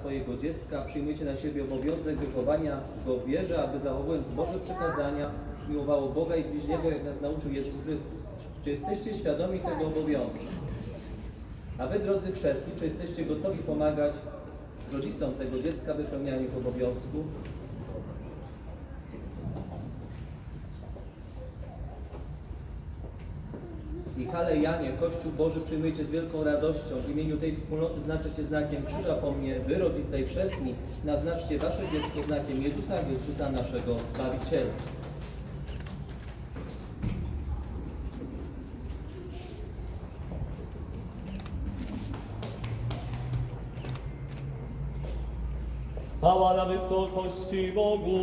swojego dziecka, przyjmujecie na siebie obowiązek wychowania go w wierze, aby zachowując Boże przekazania, miłowało Boga i bliźniego, jak nas nauczył Jezus Chrystus. Czy jesteście świadomi tego obowiązku? A wy, drodzy chrzestni, czy jesteście gotowi pomagać rodzicom tego dziecka w wypełnianiu obowiązku? Michale, Janie, Kościół Boży przyjmujecie z wielką radością. W imieniu tej wspólnoty znaczycie znakiem krzyża po mnie. Wy, rodzice i chrzestni, naznaczcie wasze dziecko znakiem Jezusa Chrystusa, naszego Zbawiciela. Chwała na wysokości Bogu.